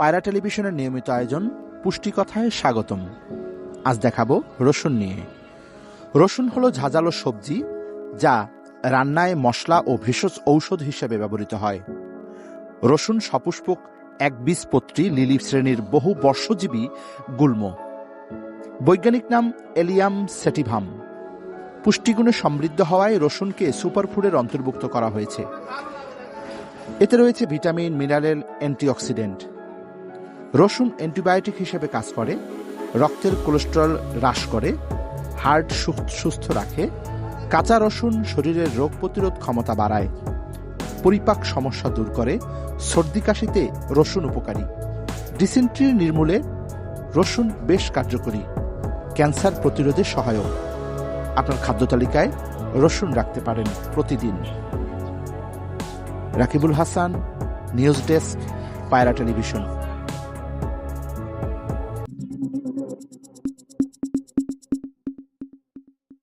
পায়রা টেলিভিশনের নিয়মিত আয়োজন পুষ্টিকথায় স্বাগতম। আজ দেখাবো রসুন নিয়ে। রসুন হলো ঝাঁঝালো সবজি যা রান্নায় মশলা ও ভেষজ ঔষধ হিসেবে ব্যবহৃত হয়। রসুন সপুষ্পক একবীজপত্রী লিলি শ্রেণির বহু বর্ষজীবী গুল্ম। বৈজ্ঞানিক নাম এলিয়াম সেটিভাম। পুষ্টিগুণে সমৃদ্ধ হওয়ায় রসুনকে সুপারফুডের অন্তর্ভুক্ত করা হয়েছে। এতে রয়েছে ভিটামিন, মিনারেল, অ্যান্টিঅক্সিডেন্ট। রসুন অ্যান্টিবায়োটিক হিসেবে কাজ করে, রক্তের কোলেস্টেরল হ্রাস করে হার্ট সুস্থ রাখে, কাঁচা রসুন শরীরের রোগ প্রতিরোধ ক্ষমতা বাড়ায়, পরিপাক সমস্যা দূর করে, সর্দি কাশিতে রসুন উপকারী। ডিসেন্ট্রি নির্মূলে রসুন বেশ কার্যকরী, ক্যান্সার প্রতিরোধে সহায়ক। আপনার খাদ্য তালিকায় রসুন রাখতে পারেন প্রতিদিন। Rakibul Hasan, news desk, Payra television.